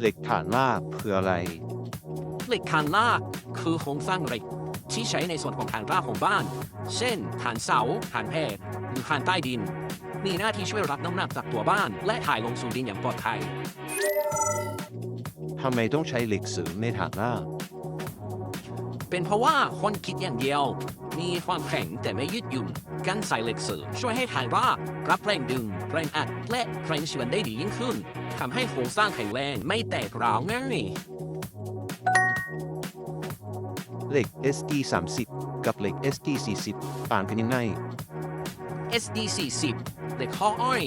เหล็กฐานรากคืออะไร เหล็กคานลากคือโครงสร้างเหล็กที่ใช้ในส่วนของฐานรากของบ้าน เช่นฐานเสาฐานแพรหรือฐานใต้ดิน มีหน้าที่ช่วยรับน้ำหนักจากตัวบ้าน และถ่ายลงสู่ดินอย่างปลอดภัย ทำไมต้องใช้เหล็กเสริมในฐานราก เป็นเพราะว่าคนคิดอย่างเดียว มีความแข็งแต่ไม่ยืดหยุ่นการใส่เหล็กเสริมช่วยให้ฐานรากรับแรงดึงแรงอัดและแรงเฉือนได้ดียิ่งขึ้นทำให้โครงสร้างแข็งแรงไม่แตกร้าวง่ายเหล็ก SD 30กับเหล็ก SD 40ต่างกันยังไง SD 40เหล็กข้ออ้อย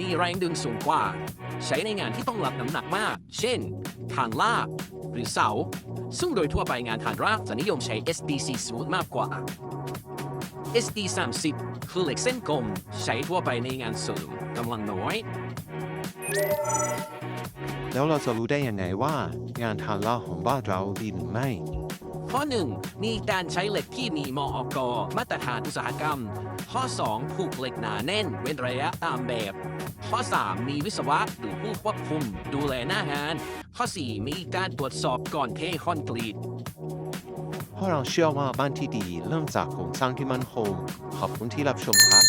มีแรงดึงสูงกว่า ใช้ในงานที่ต้องรับน้ำหนักมาก เช่นฐานลากหรือเสา ซึ่งโดยทั่วไปงานฐานรากจะนิยมใช้ SD 40มากกว่า SD 30คือเหล็กเส้นกลมใช้ทั่วไปในงานเสริมกำลังน้อย แล้วเราจะรู้ได้ยังไงว่า งานฐานรากของบ้านเราดีหรือไม่ ข้อ 1 มีการใช้เหล็กที่มีมอกมาตรฐานอุตสาหกรรม ข้อ 2 ผูกเหล็กหนาแน่นเว้นระยะตามแบบ ข้อ 3 มีวิศวะหรือผู้ควบคุมดูแลหน้างาน ข้อ 4 มีการตรวจสอบก่อนเทคอนกรีต เพราะเราเชื่อว่าบ้านที่ดี เริ่มจากโครงสร้างที่มั่นคง ขอบคุณที่รับชมครับ